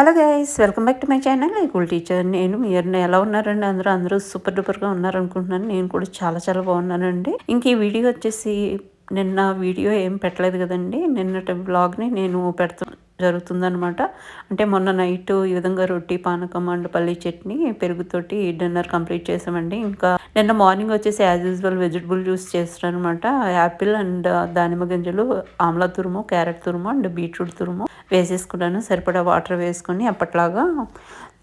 Hello guys welcome back to my channel. ఐకుల్ teacher నేను. మీరు ఎలా ఉన్నారండి? అందరూ అందరూ సూపర్ డూపర్గా ఉన్నారనుకుంటున్నాను. నేను కూడా చాలా చాలా బాగున్నానండి. ఇంక ఈ వీడియో వచ్చేసి నిన్న వీడియో ఏం పెట్టలేదు కదండి. నిన్నటి బ్లాగ్ని నేను పెడతాను జరుగుతుందనమాట అంటే మొన్న నైట్ ఈ విధంగా రొట్టి పానకం అండ్ పల్లి చట్నీ పెరుగుతోటి డిన్నర్ కంప్లీట్ చేసామండి. ఇంకా నిన్న మార్నింగ్ వచ్చేసి యాజ్ యూజువల్ వెజిటబుల్ జ్యూస్ చేస్తాను అనమాట యాపిల్ అండ్ దానిమ్మ గింజలు ఆమ్లా తురుము క్యారెట్ తురుము అండ్ బీట్రూట్ తురుము వేసేసుకున్నాను. సరిపడా వాటర్ వేసుకొని అప్పట్లాగా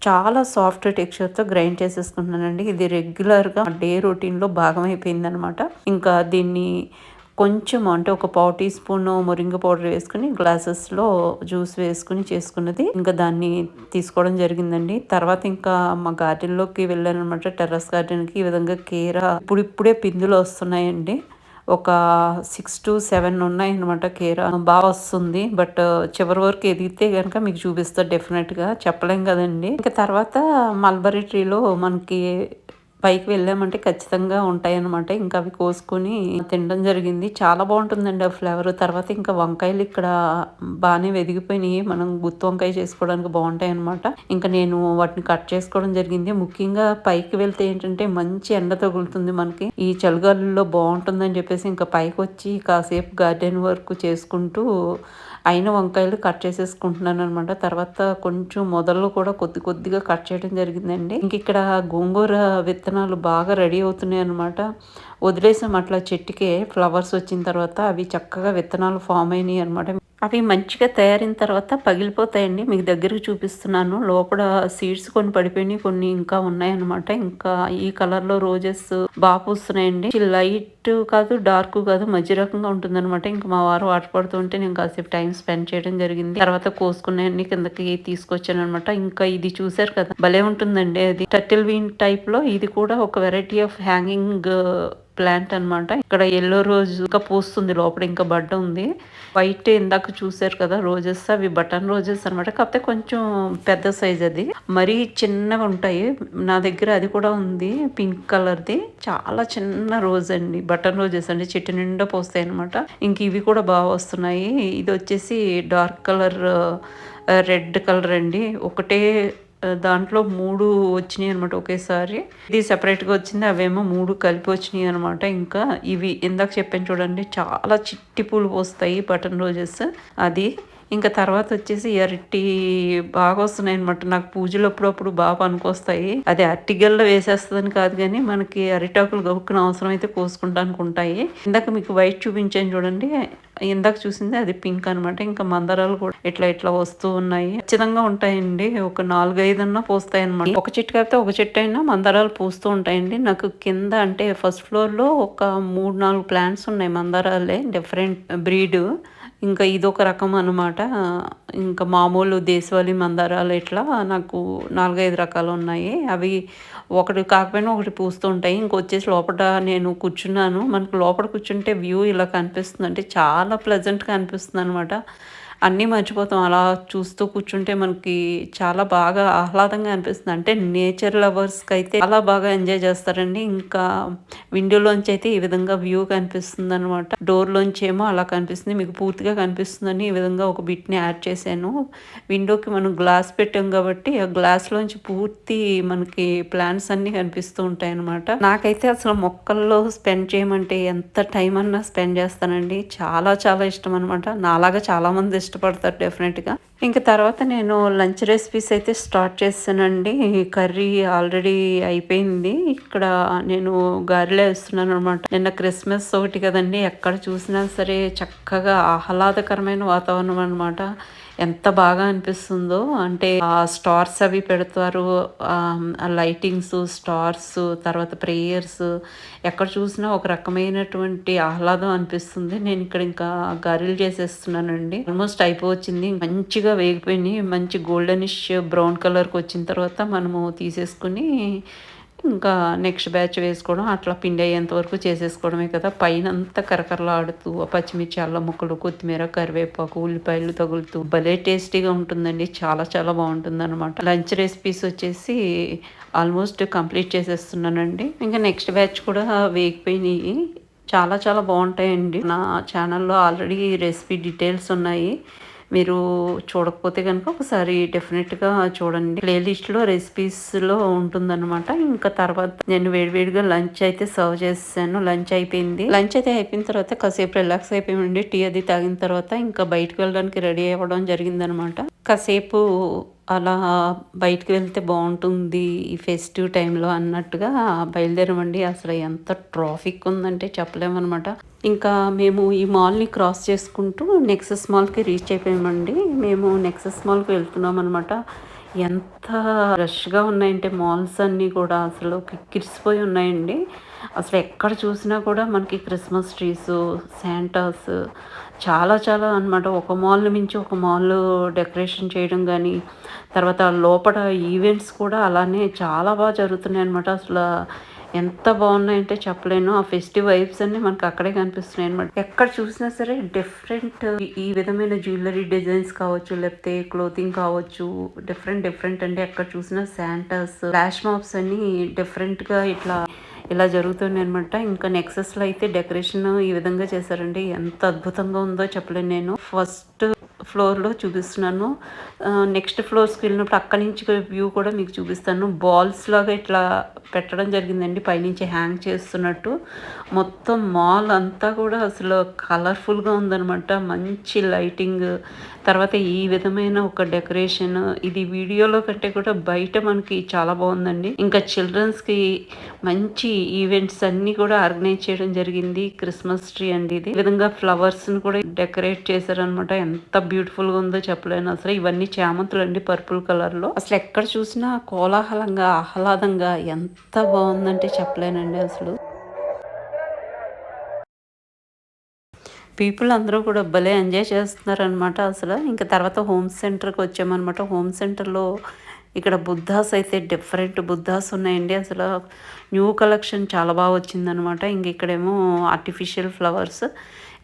చాలా సాఫ్ట్ టెక్స్చర్తో గ్రైండ్ చేసేసుకుంటున్నానండి. ఇది రెగ్యులర్గా డే రొటీన్లో భాగం అయిపోయిందనమాట ఇంకా దీన్ని కొంచెం అంటే ఒక పావు టీ స్పూన్ మురింగ పౌడర్ వేసుకుని గ్లాసెస్లో జ్యూస్ వేసుకుని చేసుకున్నది. ఇంకా దాన్ని తీసుకోవడం జరిగిందండి. తర్వాత ఇంకా మా గార్డెన్లోకి వెళ్ళాను అనమాట టెర్రస్ గార్డెన్కి ఈ విధంగా కేర ఇప్పుడు ఇప్పుడే పిందులు వస్తున్నాయండి. ఒక సిక్స్ టు సెవెన్ ఉన్నాయి అనమాట కేర. బాగా వస్తుంది. బట్ చివరి వరకు ఎదిగితే కనుక మీకు చూపిస్తా డెఫినెట్గా. చెప్పలేం కదండి. ఇంకా తర్వాత మల్బరీ ట్రీలో మనకి పైకి వెళ్ళామంటే ఖచ్చితంగా ఉంటాయి అనమాట ఇంకా అవి కోసుకొని తినడం జరిగింది. చాలా బాగుంటుందండి ఆ ఫ్లేవర్. తర్వాత ఇంకా వంకాయలు ఇక్కడ బాగానే వెదిగిపోయినాయి. మనం గుత్తి వంకాయ చేసుకోవడానికి బాగుంటాయి అనమాట ఇంకా నేను వాటిని కట్ చేసుకోవడం జరిగింది. ముఖ్యంగా పైకి వెళ్తే ఏంటంటే మంచి ఎండ తగులుతుంది మనకి. ఈ చలిగాలుల్లో బాగుంటుందని చెప్పేసి ఇంకా పైకి వచ్చి కాసేపు గార్డెన్ వర్క్ చేసుకుంటూ అయిన వంకాయలు కట్ చేసేసుకుంటున్నాను అనమాట తర్వాత కొంచెం మొదలు కూడా కొద్ది కొద్దిగా కట్ చేయడం జరిగిందండి. ఇంక ఇక్కడ గోంగూర విత్తనాలు బాగా రెడీ అవుతున్నాయి అనమాట వదిలేసాం అట్లా చెట్టుకే ఫ్లవర్స్ వచ్చిన తర్వాత అవి చక్కగా విత్తనాలు ఫామ్ అయినాయి అనమాట అవి మంచిగా తయారైన తర్వాత పగిలిపోతాయండి. మీకు దగ్గరకు చూపిస్తున్నాను. లోపల సీడ్స్ కొన్ని పడిపోయినాయి కొన్ని ఇంకా ఉన్నాయన్నమాట. ఇంకా ఈ కలర్లో రోజెస్ బాగా పూస్తున్నాయండి. లైట్ కాదు డార్క్ కాదు మధ్య రకంగా ఉంటుందన్నమాట. ఇంకా మా వారు వాటర్ పడుతుంటే నేను కాసేపు టైం స్పెండ్ చేయడం జరిగింది. తర్వాత కోసుకున్నాయన్ని కిందకి తీసుకొచ్చాను అనమాట ఇంకా ఇది చూసారు కదా భలే ఉంటుందండి అది. టర్టిల్ వీన్ టైప్లో ఇది కూడా ఒక వెరైటీ ఆఫ్ హ్యాంగింగ్ ప్లాంట్ అనమాట ఇక్కడ ఎల్లో రోజ్ ఇంకా పూస్తుంది లోపల ఇంకా బడ్డ ఉంది. వైట్ ఇందాక చూసారు కదా రోజెస్ అవి బటన్ రోజెస్ అనమాట కాకపోతే కొంచెం పెద్ద సైజ్ అది. మరీ చిన్నగా ఉంటాయి. నా దగ్గర అది కూడా ఉంది పింక్ కలర్ది. చాలా చిన్న రోజ్ అండి బటన్ రోజెస్ అండి. చెట్టు నిండా పోస్తాయి అనమాట ఇంక ఇవి కూడా బాగా వస్తున్నాయి. ఇది వచ్చేసి డార్క్ కలర్ రెడ్ కలర్ అండి. ఒకటే దాంట్లో మూడు వచ్చినాయి అనమాట ఒకేసారి. ఇది సెపరేట్గా వచ్చింది అవేమో మూడు కలిపి వచ్చినాయి అనమాట ఇంకా ఇవి ఇందాక చెప్పాను చూడండి చాలా చిట్టి పూలు పోస్తాయి బటన్ రోజెస్. అది ఇంకా తర్వాత వచ్చేసి అరటి బాగా వస్తున్నాయి అనమాట నాకు పూజలు అప్పుడప్పుడు బాగా పనికొస్తాయి. అది అరటిగల్లో వేసేస్తుందని కాదు కానీ మనకి అరిటాకులు గౌక్కున అవసరం అయితే కోసుకుంటానికి ఉంటాయి. ఇందాక మీకు వైట్ చూపించాను చూడండి ఇందాక చూసింది అది పింక్ అనమాట ఇంకా మందరాలు కూడా ఇట్లా ఇట్లా వస్తూ ఉన్నాయి. ఖచ్చితంగా ఉంటాయండి. ఒక నాలుగైదన్నా పోస్తాయి అనమాట ఒక చెట్టు కాకపోతే ఒక చెట్టు అయినా మందరాలు పూస్తూ ఉంటాయండి. నాకు కింద అంటే ఫస్ట్ ఫ్లోర్లో ఒక మూడు నాలుగు ప్లాంట్స్ ఉన్నాయి మందారాలే. డిఫరెంట్ బ్రీడ్ ఇంకా ఇదొక రకం అనమాట ఇంకా మామూలు దేశవాళీ మందారాలు ఇట్లా నాకు నాలుగైదు రకాలు ఉన్నాయి. అవి ఒకటి కాకపోయినా ఒకటి పూస్తూ ఉంటాయి. ఇంకొచ్చేసి లోపల నేను కూర్చున్నాను. మనకు లోపల కూర్చుంటే వ్యూ ఇలా కనిపిస్తుంది అంటే చాలా ప్లెజెంట్గా అనిపిస్తుంది అనమాట అన్నీ మర్చిపోతాం. అలా చూస్తూ కూర్చుంటే మనకి చాలా బాగా ఆహ్లాదంగా అనిపిస్తుంది. అంటే నేచర్ లవర్స్కి అయితే చాలా బాగా ఎంజాయ్ చేస్తారండి. ఇంకా విండోలోంచి అయితే ఈ విధంగా వ్యూ కనిపిస్తుంది అనమాట డోర్లోంచి ఏమో అలా కనిపిస్తుంది. మీకు పూర్తిగా కనిపిస్తుందని ఈ విధంగా ఒక బిట్ని యాడ్ చేశాను. విండోకి మనం గ్లాస్ పెట్టాం కాబట్టి ఆ గ్లాస్లోంచి పూర్తి మనకి ప్లాంట్స్ అన్నీ కనిపిస్తూ ఉంటాయి అనమాట నాకైతే అసలు మొక్కల్లో స్పెండ్ చేయమంటే ఎంత టైం అన్నా స్పెండ్ చేస్తానండి. చాలా చాలా ఇష్టం అనమాట నాలాగా చాలా మంది ఇష్టపడతారు డెఫినెట్గా ఇంకా తర్వాత నేను లంచ్ రెసిపీస్ అయితే స్టార్ట్ చేస్తానండి. కర్రీ ఆల్రెడీ అయిపోయింది. ఇక్కడ నేను గారెలే వేస్తున్నాను అనమాట నిన్న క్రిస్మస్ ఒకటి కదండి ఎక్కడ చూసినా సరే చక్కగా ఆహ్లాదకరమైన వాతావరణం అనమాట ఎంత బాగా అనిపిస్తుందో. అంటే ఆ స్టార్స్ అవి పెడతారు. లైటింగ్స్ స్టార్స్ తర్వాత ప్రేయర్స్ ఎక్కడ చూసినా ఒక రకమైనటువంటి ఆహ్లాదం అనిపిస్తుంది. నేను ఇక్కడ ఇంకా గరిలు చేసేస్తున్నానండి. ఆల్మోస్ట్ అయిపోవచ్చింది. మంచిగా వేగిపోయినాయి. మంచి గోల్డెనిష్ బ్రౌన్ కలర్కి వచ్చిన తర్వాత మనము తీసేసుకుని ఇంకా నెక్స్ట్ బ్యాచ్ వేసుకోవడం అట్లా పిండి అయ్యేంత వరకు చేసేసుకోవడమే కదా. పైన అంతా కరకరలాడుతూ పచ్చిమిర్చి అల్లం ముక్కలు కొత్తిమీర కరివేపాకు ఉల్లిపాయలు తగులుతూ భలే టేస్టీగా ఉంటుందండి. చాలా చాలా బాగుంటుంది అనమాట లంచ్ రెసిపీస్ వచ్చేసి ఆల్మోస్ట్ కంప్లీట్ చేసేస్తున్నానండి. ఇంకా నెక్స్ట్ బ్యాచ్ కూడా వేగిపోయినాయి. చాలా చాలా బాగుంటాయండి. నా ఛానల్లో ఆల్రెడీ రెసిపీ డీటెయిల్స్ ఉన్నాయి. మీరు చూడకపోతే కనుక ఒకసారి డెఫినెట్గా చూడండి. ప్లేలిస్ట్లో రెసిపీస్లో ఉంటుందన్నమాట. ఇంకా తర్వాత నేను వేడివేడిగా లంచ్ అయితే సర్వ్ చేసాను లంచ్ అయిపోయింది. లంచ్ అయితే అయిపోయిన తర్వాత కాసేపు రిలాక్స్ అయిపోయింది. టీ అది తాగిన తర్వాత ఇంకా బయటకు వెళ్ళడానికి రెడీ అవ్వడం జరిగిందనమాట కాసేపు అలా బయటకు వెళ్తే బాగుంటుంది ఈ ఫెస్టివ్ టైంలో అన్నట్టుగా బయలుదేరమండి. అసలు ఎంత ట్రాఫిక్ ఉందంటే చెప్పలేమన్నమాట ఇంకా మేము ఈ మాల్ని క్రాస్ చేసుకుంటూ నెక్సెస్ మాల్కి రీచ్ అయిపోయామండి. మేము నెక్సెస్ మాల్కి వెళ్తున్నాం అనమాట ఎంత రష్గా ఉన్నాయంటే మాల్స్ అన్నీ కూడా అసలు కిక్కిరిసిపోయి ఉన్నాయండి. అసలు ఎక్కడ చూసినా కూడా మనకి క్రిస్మస్ ట్రీస్ శాంటాస్ చాలా చాలా అనమాట ఒక మాల్ మించి ఒక మాల్ డెకరేషన్ చేయడం కానీ తర్వాత లోపల ఈవెంట్స్ కూడా అలానే చాలా బాగా జరుగుతున్నాయి అనమాట అసలు ఎంత బాగున్నాయంటే చెప్పలేను. ఆ ఫెస్టివ్ వైబ్స్ అన్ని మనకు అక్కడే కనిపిస్తున్నాయి అనమాట ఎక్కడ చూసినా సరే డిఫరెంట్ ఈ విధమైన జ్యువెలరీ డిజైన్స్ కావచ్చు లేకపోతే క్లోతింగ్ కావచ్చు డిఫరెంట్ డిఫరెంట్ అంటే ఎక్కడ చూసినా శాంటర్స్ ఫ్లాష్ మాప్స్ అన్ని డిఫరెంట్గా ఇట్లా ఇలా జరుగుతుంది అనమాట ఇంకా నెక్సెస్లో అయితే డెకరేషన్ ఈ విధంగా చేశారండి. ఎంత అద్భుతంగా ఉందో చెప్పలేను నేను. ఫస్ట్ ఫ్లోర్లో చూపిస్తున్నాను. నెక్స్ట్ ఫ్లోర్స్కి వెళ్ళినప్పుడు అక్కడి నుంచి వ్యూ కూడా మీకు చూపిస్తాను. బాల్స్ లాగా ఇట్లా పెట్టడం జరిగిందండి పైనుంచి హ్యాంగ్ చేస్తున్నట్టు. మొత్తం మాల్ అంతా కూడా అసలు కలర్ఫుల్గా ఉందనమాట మంచి లైటింగ్. తర్వాత ఈ విధమైన ఒక డెకరేషన్. ఇది వీడియోలో కంటే కూడా బయట మనకి చాలా బాగుందండి. ఇంకా చిల్డ్రన్స్కి మంచి ఈవెంట్స్ అన్నీ కూడా ఆర్గనైజ్ చేయడం జరిగింది. క్రిస్మస్ ట్రీ అండి ఇది. విధంగా ఫ్లవర్స్ని కూడా డెకరేట్ చేశారనమాట ఎంత బ్యూటిఫుల్గా ఉందో చెప్పలేను. అసలు ఇవన్నీ చామంతులు అండి పర్పుల్ కలర్లో. అసలు ఎక్కడ చూసినా కోలాహలంగా ఆహ్లాదంగా ఎంత బాగుందంటే చెప్పలేనండి అసలు. పీపుల్ అందరూ కూడా భలే ఎంజాయ్ చేస్తున్నారనమాట అసలు. ఇంకా తర్వాత హోమ్ సెంటర్కి వచ్చామన్నమాట. హోమ్ సెంటర్లో ఇక్కడ బుద్ధాస్ అయితే డిఫరెంట్ బుద్ధాస్ ఉన్నాయండి. అసలు న్యూ కలెక్షన్ చాలా బాగా వచ్చిందనమాట ఇంక ఇక్కడేమో ఆర్టిఫిషియల్ ఫ్లవర్స్.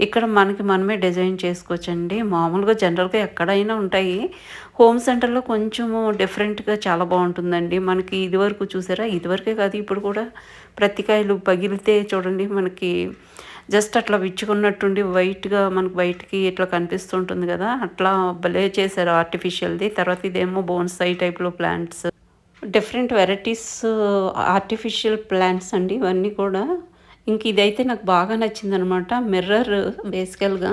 ఇక్కడ మనకి మనమే డిజైన్ చేసుకోవచ్చండి. మామూలుగా జనరల్గా ఎక్కడైనా ఉంటాయి. హోమ్ సెంటర్లో కొంచెము డిఫరెంట్గా చాలా బాగుంటుందండి. మనకి ఇదివరకు చూసారా? ఇదివరకే కాదు ఇప్పుడు కూడా ప్రతికాయలు పగిలితే చూడండి మనకి జస్ట్ అట్లా విచ్చుకున్నట్టుండి వైట్గా మనకు బయటికి ఇట్లా కనిపిస్తుంటుంది కదా. అట్లా భలే చేశారు ఆర్టిఫిషియల్ది. తర్వాత ఇదేమో బోన్సై టైప్లో plants. Different varieties artificial plants అండి. ఇవన్నీ కూడా ఇంక ఇదైతే నాకు బాగా నచ్చింది అనమాట మిర్రర్ బేసికల్గా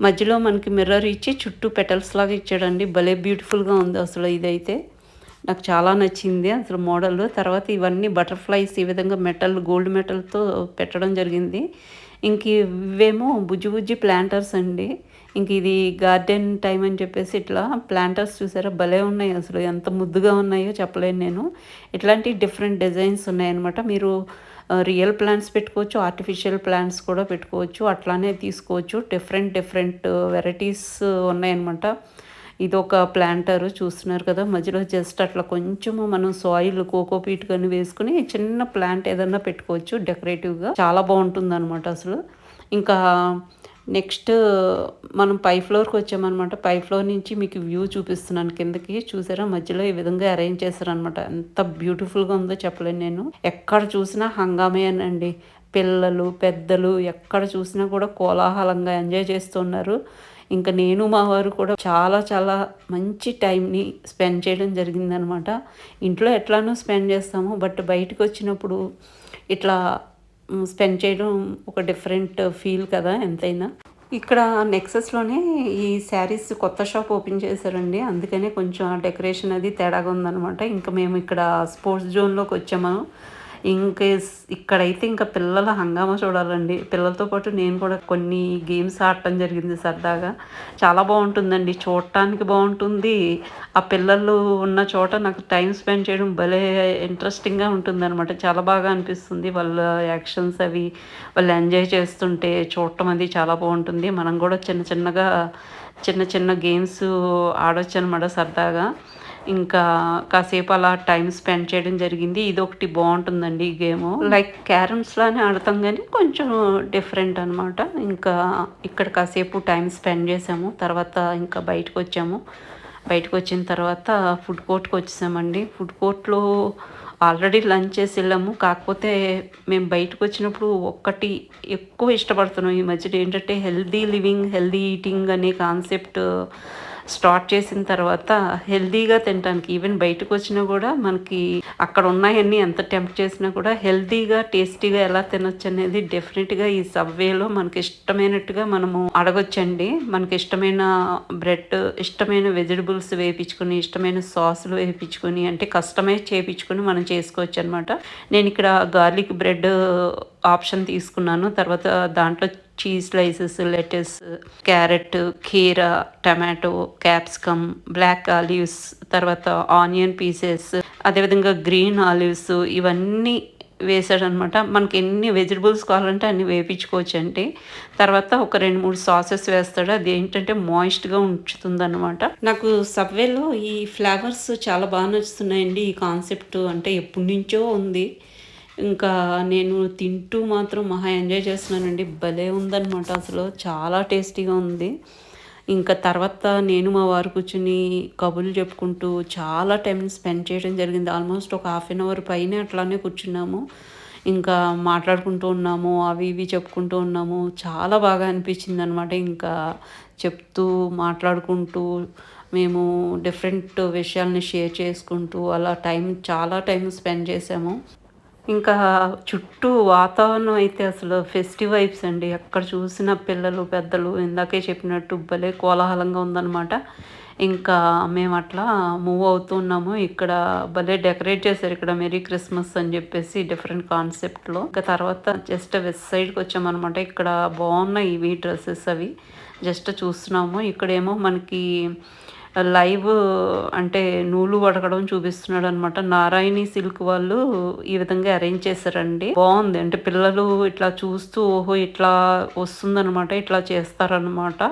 మధ్యలో మనకి మిర్రర్ ఇచ్చి చుట్టూ పెటల్స్ లాగా ఇచ్చాడండి. భలే బ్యూటిఫుల్గా ఉంది అసలు ఇదైతే. నాకు చాలా నచ్చింది అసలు మోడల్. తర్వాత ఇవన్నీ బటర్ఫ్లైస్ ఈ విధంగా మెటల్ గోల్డ్ మెటల్తో పెట్టడం జరిగింది. ఇంక ఇవేమో బుజ్జి బుజ్జి ప్లాంటర్స్ అండి. ఇంక ఇది గార్డెన్ టైం అని చెప్పేసి ఇట్లా ప్లాంటర్స్ చూసారా? భలే ఉన్నాయి అసలు. ఎంత ముద్దుగా ఉన్నాయో చెప్పలేను నేను. ఇట్లాంటి డిఫరెంట్ డిజైన్స్ ఉన్నాయన్నమాట. మీరు రియల్ ప్లాంట్స్ పెట్టుకోవచ్చు ఆర్టిఫిషియల్ ప్లాంట్స్ కూడా పెట్టుకోవచ్చు అట్లానే తీసుకోవచ్చు. డిఫరెంట్ డిఫరెంట్ వెరైటీస్ ఉన్నాయన్నమాట. ఇది ఒక ప్లాంటర్ చూస్తున్నారు కదా మధ్యలో జస్ట్ అట్లా కొంచెము మనం సాయిల్ కోకోపీట్ కానీ వేసుకుని చిన్న ప్లాంట్ ఏదన్నా పెట్టుకోవచ్చు డెకరేటివ్గా చాలా బాగుంటుంది అనమాట అసలు. ఇంకా నెక్స్ట్ మనం పై ఫ్లోర్కి వచ్చామన్నమాట పై ఫ్లోర్ నుంచి మీకు వ్యూ చూపిస్తున్నాను. కిందకి చూసారా? మధ్యలో ఈ విధంగా అరేంజ్ చేశారనమాట. ఎంత బ్యూటిఫుల్గా ఉందో చెప్పలేను నేను. ఎక్కడ చూసినా హంగామే అనండి. పిల్లలు పెద్దలు ఎక్కడ చూసినా కూడా కోలాహలంగా ఎంజాయ్ చేస్తున్నారు ఇంకా నేను మా వారు కూడా చాలా చాలా మంచి టైంని స్పెండ్ చేయడం జరిగిందనమాట. ఇంట్లో ఎట్లానో స్పెండ్ చేస్తాము. బట్ బయటకు వచ్చినప్పుడు ఇట్లా స్పెండ్ చేయడం ఒక డిఫరెంట్ ఫీల్ కదా ఎంతైనా. ఇక్కడ నెక్సెస్లోనే ఈ శారీస్ కొత్త షాప్ ఓపెన్ చేశారండి. అందుకనే కొంచెం డెకరేషన్ అది తేడాగా ఉందనమాట ఇంకా మేము ఇక్కడ స్పోర్ట్స్ జోన్లోకి వచ్చాము. ఇంకా ఇక్కడైతే ఇంకా పిల్లల హంగామా చూడాలండి. పిల్లలతో పాటు నేను కూడా కొన్ని గేమ్స్ ఆడటం జరిగింది సరదాగా. చాలా బాగుంటుందండి. చూడటానికి బాగుంటుంది. ఆ పిల్లలు ఉన్న చోట నాకు టైం స్పెండ్ చేయడం భలే ఇంట్రెస్టింగ్గా ఉంటుందన్నమాట. చాలా బాగా అనిపిస్తుంది వాళ్ళ యాక్షన్స్ అవి. వాళ్ళు ఎంజాయ్ చేస్తుంటే చూడటం అది చాలా బాగుంటుంది. మనం కూడా చిన్న చిన్నగా చిన్న చిన్న గేమ్స్ ఆడొచ్చు అనమాట సరదాగా. ఇంకా కాసేపు అలా టైం స్పెండ్ చేయడం జరిగింది. ఇది ఒకటి బాగుంటుందండి ఈ గేమ్. లైక్ క్యారమ్స్ లానే ఆడతాం కానీ కొంచెం డిఫరెంట్ అనమాట ఇంకా ఇక్కడ కాసేపు టైం స్పెండ్ చేసాము. తర్వాత ఇంకా బయటకు వచ్చాము. బయటకు వచ్చిన తర్వాత ఫుడ్ కోర్ట్కి వచ్చేసామండి. ఫుడ్ కోర్ట్లో ఆల్రెడీ లంచ్ చేసి వెళ్ళాము. కాకపోతే మేము బయటకు వచ్చినప్పుడు ఒక్కటి ఎక్కువ ఇష్టపడుతున్నాం. ఈ మధ్యలో ఏంటంటే హెల్దీ లివింగ్ హెల్దీ ఈటింగ్ అనే కాన్సెప్ట్ స్టార్ట్ చేసిన తర్వాత హెల్దీగా తినడానికి ఈవెన్ బయటకు వచ్చినా కూడా మనకి అక్కడ ఉన్నాయన్నీ ఎంత టెంప్ట్ చేసినా కూడా హెల్దీగా టేస్టీగా ఎలా తినొచ్చు అనేది డెఫినెట్గా ఈ సబ్వేలో మనకి ఇష్టమైనట్టుగా మనము అడగొచ్చండి. మనకి ఇష్టమైన బ్రెడ్ ఇష్టమైన వెజిటబుల్స్ వేయించుకుని ఇష్టమైన సాసులు వేయించుకొని అంటే కస్టమైజ్ చేయించుకొని మనం చేసుకోవచ్చు అనమాట నేను ఇక్కడ గార్లిక్ బ్రెడ్ ఆప్షన్ తీసుకున్నాను. తర్వాత దాంట్లో చీజ్ స్లైసెస్ లెటస్ క్యారెట్ కీరా టమాటో క్యాప్సికమ్ బ్లాక్ ఆలివ్స్ తర్వాత ఆనియన్ పీసెస్ అదేవిధంగా గ్రీన్ ఆలివ్స్ ఇవన్నీ వేసాడనమాట మనకి ఎన్ని వెజిటబుల్స్ కావాలంటే అన్ని వేపించుకోవచ్చు అండి తర్వాత ఒక రెండు మూడు సాసెస్ వేస్తాడు. అది ఏంటంటే మాయిస్ట్గా ఉంచుతుంది అనమాట నాకు సబ్వేలో ఈ ఫ్లేవర్స్ చాలా బాగా నచ్చుతున్నాయండి. ఈ కాన్సెప్ట్ అంటే ఎప్పటి నుంచో ఉంది. ఇంకా నేను తింటూ మాత్రం మహా ఎంజాయ్ చేస్తున్నానండి. భలే ఉందన్నమాట అసలు. చాలా టేస్టీగా ఉంది. ఇంకా తర్వాత నేను మా వారు కూర్చుని కబుర్లు చెప్పుకుంటూ చాలా టైం స్పెండ్ చేయడం జరిగింది. ఆల్మోస్ట్ ఒక హాఫ్ అన్ అవర్ పైన అట్లానే కూర్చున్నాము. ఇంకా మాట్లాడుకుంటూ ఉన్నాము అవి ఇవి చెప్పుకుంటూ ఉన్నాము. చాలా బాగా అనిపించింది అనమాట ఇంకా చెప్తూ మాట్లాడుకుంటూ మేము డిఫరెంట్ విషయాల్ని షేర్ చేసుకుంటూ అలా టైం చాలా టైం స్పెండ్ చేసాము. ఇంకా చుట్టూ వాతావరణం అయితే అసలు ఫెస్టివ్ వైబ్స్ అండి. ఎక్కడ చూసిన పిల్లలు పెద్దలు ఇందాకే చెప్పినట్టు భలే కోలాహలంగా ఉందన్నమాట. ఇంకా మేము అట్లా మూవ్ అవుతున్నాము ఇక్కడ భలే డెకరేట్ చేశారు. ఇక్కడ మెరీ క్రిస్మస్ అని చెప్పేసి డిఫరెంట్ కాన్సెప్ట్లో ఇంకా తర్వాత జస్ట్ వెస్ట్ సైడ్కి వచ్చామన్నమాట. ఇక్కడ బాగున్నాయి ఇవి డ్రెస్సెస్ అవి. జస్ట్ చూస్తున్నాము. ఇక్కడేమో మనకి లైవ్ అంటే నూలు వడకడం చూపిస్తున్నాడు అనమాట నారాయణి సిల్క్ వాళ్ళు ఈ విధంగా అరేంజ్ చేశారండి. బాగుంది. అంటే పిల్లలు ఇట్లా చూస్తూ ఓహో ఇట్లా వస్తుందనమాట ఇట్లా చేస్తారనమాట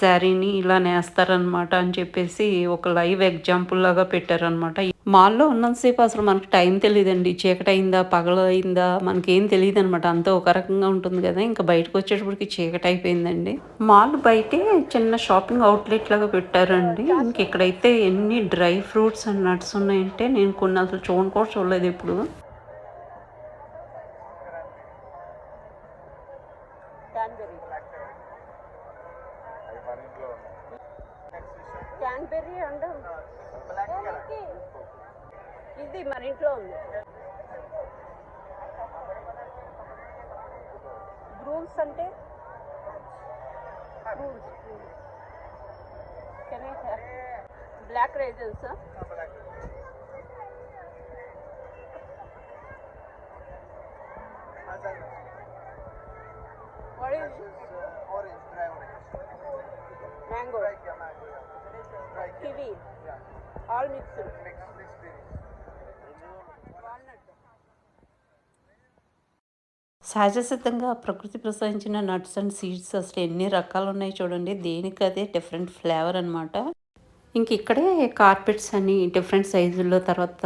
శారీని ఇలా నేస్తారనమాట అని చెప్పేసి ఒక లైవ్ ఎగ్జాంపుల్ లాగా పెట్టారనమాట మాల్లో ఉన్నంతసేపు అసలు మనకు టైం తెలియదండి చీకటి అయిందా మనకేం తెలియదు అనమాట అంతా ఒక రకంగా ఉంటుంది కదా ఇంకా బయటకు వచ్చేటప్పటికి చీకటి అయిపోయిందండి మాల్ బయటే చిన్న షాపింగ్ అవుట్లెట్ లాగా పెట్టారండి ఇంక ఇక్కడైతే ఎన్ని డ్రై ఫ్రూట్స్ అండ్ నట్స్ ఉన్నాయంటే నేను కొన్ని అసలు చూడను కూడా చూడలేదు ఇప్పుడు క్యాన్బెర్రీ అండ్ ఇది మన ఇంట్లో ఉంది గ్రూమ్స్ అంటే black raisins What is orange, dry orange. mango? Dry yeah, mango, yeah. Dry Kiwi. Yeah. All mixed. Mix, mixed berries. సహజసిద్ధంగా ప్రకృతి ప్రసాదించిన నట్స్ అండ్ సీడ్స్ అసలు ఎన్ని రకాలు ఉన్నాయి చూడండి. దేనికి అదే డిఫరెంట్ ఫ్లేవర్ అనమాట ఇంక ఇక్కడే కార్పెట్స్ అని డిఫరెంట్ సైజుల్లో తర్వాత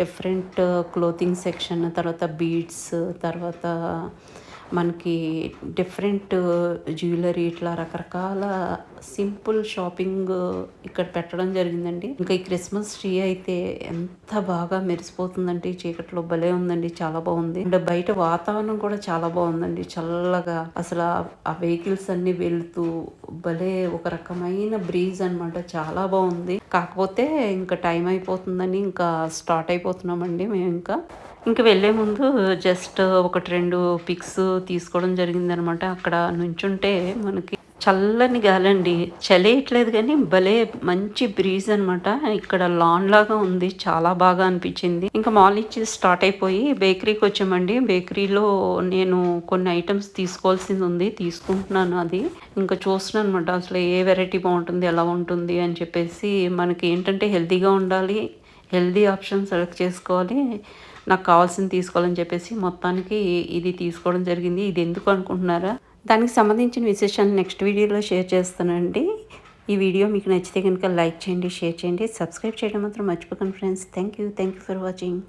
డిఫరెంట్ క్లోతింగ్ సెక్షన్ తర్వాత బీడ్స్ తర్వాత మనకి డిఫరెంట్ జ్యువెలరీ ఇట్లా రకరకాల సింపుల్ షాపింగ్ ఇక్కడ పెట్టడం జరిగిందండి. ఇంకా ఈ క్రిస్మస్ ట్రీ అయితే ఎంత బాగా మెరిసిపోతుందంటే చీకట్లో భలే ఉందండి చాలా బాగుంది. అండ్ బయట వాతావరణం కూడా చాలా బాగుందండి చల్లగా. అసలు ఆ వెహికల్స్ అన్ని వెళ్తూ భలే ఒక రకమైన బ్రీజ్ అనమాట చాలా బాగుంది. కాకపోతే ఇంకా టైం అయిపోతుందని ఇంకా స్టార్ట్ అయిపోతున్నామండి మేము ఇంకా ఇంక వెళ్ళే ముందు జస్ట్ ఒకటి రెండు పిక్స్ తీసుకోవడం జరిగిందనమాట. అక్కడ నుంచుంటే మనకి చల్లని గాలండి. చలేయట్లేదు కానీ భలే మంచి బ్రీజ్ అనమాట. ఇక్కడ లాన్ లాగా ఉంది. చాలా బాగా అనిపించింది. ఇంకా మాల్ ఇచ్చి స్టార్ట్ అయిపోయి బేకరీకి వచ్చామండి. బేకరీలో నేను కొన్ని ఐటమ్స్ తీసుకోవాల్సింది ఉంది. తీసుకుంటున్నాను అది. ఇంకా చూస్తున్నాను అనమాట అసలు ఏ వెరైటీ బాగుంటుంది ఎలా ఉంటుంది అని చెప్పేసి మనకి ఏంటంటే హెల్తీగా ఉండాలి. హెల్దీ ఆప్షన్ సెలెక్ట్ చేసుకోవాలి. నాకు కావాల్సింది తీసుకోవాలని చెప్పేసి మొత్తానికి ఇది తీసుకోవడం జరిగింది. ఇది ఎందుకు అనుకుంటున్నారా? దానికి సంబంధించిన విశేషాలు నెక్స్ట్ వీడియోలో షేర్ చేస్తానండి. ఈ వీడియో మీకు నచ్చితే కనుక లైక్ చేయండి షేర్ చేయండి. సబ్స్క్రైబ్ చేయడం మాత్రం మర్చిపోకండి friends. Thank you thank you for watching.